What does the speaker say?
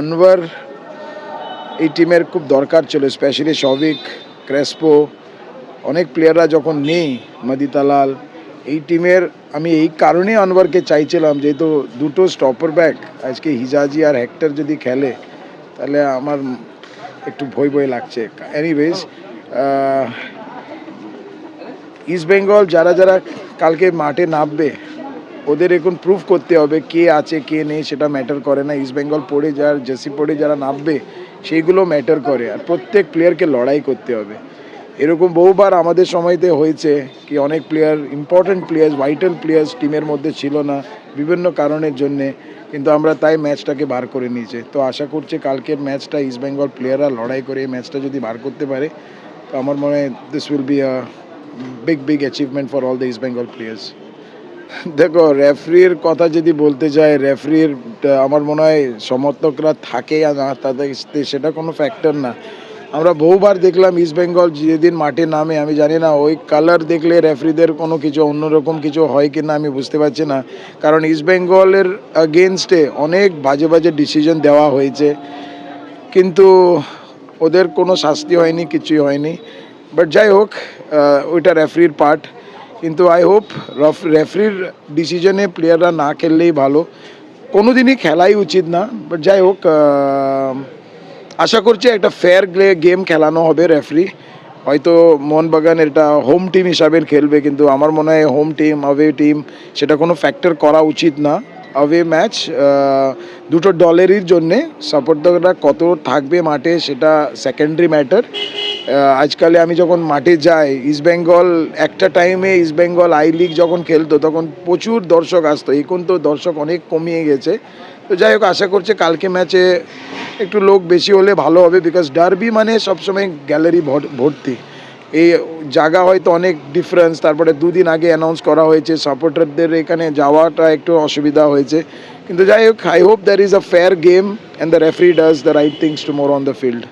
আনওয়ার এই টিমের খুব দরকার ছিল স্পেশালি শভিক ক্রেসপো, অনেক প্লেয়াররা যখন নেই মদিতালাল এই টিমের, আমি এই কারণেই আনওয়ারকে চাইছিলাম, যেহেতু দুটো স্টপার ব্যাক আজকে হিজাজি আর হেক্টর যদি খেলে, তাহলে আমার একটু ভয় ভয় লাগছে। এনিওয়েজ ইস্ট বেঙ্গল যারা যারা কালকে মাঠে নামবে ওদের এখন প্রুফ করতে হবে কে আছে, কে নেই, সেটা ম্যাটার করে না। ইস্ট বেঙ্গল পড়ে যার জার্সি পড়ে যারা নামবে, সেইগুলো ম্যাটার করে। আর প্রত্যেক প্লেয়ারকে লড়াই করতে হবে। এরকম বহুবার আমাদের সময়তে হয়েছে কি অনেক player important players vital players টিমের মধ্যে ছিল না বিভিন্ন কারণের জন্যে। কিন্তু আমরা তাই ম্যাচটাকে বার করে নিয়েছে। তো আশা করছি কালকের ম্যাচটা ইস্ট বেঙ্গল প্লেয়াররা লড়াই করে এই ম্যাচটা যদি বার করতে পারে, তো আমার মনে হয় this will be a big big achievement for all the East Bengal players দেখো রেফারির কথা যদি বলতে যাই রেফারির আমার মনে হয় সমর্থকরা থাকে না, তাদের সেটা কোনো ফ্যাক্টর না। আমরা বহুবার দেখলাম ইস্ট বেঙ্গল যেদিন মাঠে নামে, আমি জানি না, ওই কালার দেখলে রেফারিদের কোনো কিছু অন্যরকম কিছু হয় কি না আমি বুঝতে পারছি না। কারণ ইস্ট বেঙ্গলের আগেনস্টে অনেক বাজে বাজে ডিসিশন দেওয়া হয়েছে। কিন্তু ওদের কোনো শাস্তি হয়নি, কিছুই হয়নি। বাট যাই হোক ওইটা রেফারির পার্ট কিন্তু আই হোপ রফ রেফারির ডিসিশনে প্লেয়াররা না খেললেই ভালো। কোনো দিনই খেলাই উচিত না বাট যাই হোক আশা করছি একটা ফেয়ার গেম খেলানো হবে রেফারি হয়তো মোহনবাগান এটা হোম টিম হিসাবে খেলবে, কিন্তু আমার মনে হয় হোম টিম অ্যাওয়ে টিম সেটা কোনো ফ্যাক্টর করা উচিত না। অ্যাওয়ে ম্যাচ দুটো দলেরই জন্যে সাপোর্টাররা কত থাকবে মাঠে সেটা সেকেন্ডারি ম্যাটার আজকালে আমি যখন মাঠে যাই ইস্ট বেঙ্গল একটা টাইমে ইস্ট বেঙ্গল আই লিগ যখন খেলতো, তখন প্রচুর দর্শক আসতো। এখন তো দর্শক অনেক কমিয়ে গেছে। তো যাই হোক, আশা করছে কালকে ম্যাচে একটু লোক বেশি হলে ভালো হবে বিকজ ডার্বি মানে সবসময় গ্যালারি ভর্তি। এই জায়গা হয়তো অনেক ডিফারেন্স তারপরে দুদিন আগে অ্যানাউন্স করা হয়েছে সাপোর্টারদের এখানে যাওয়াটা একটু অসুবিধা হয়েছে। কিন্তু যাই হোক I hope there is a fair game and the referee does the right things to more on the field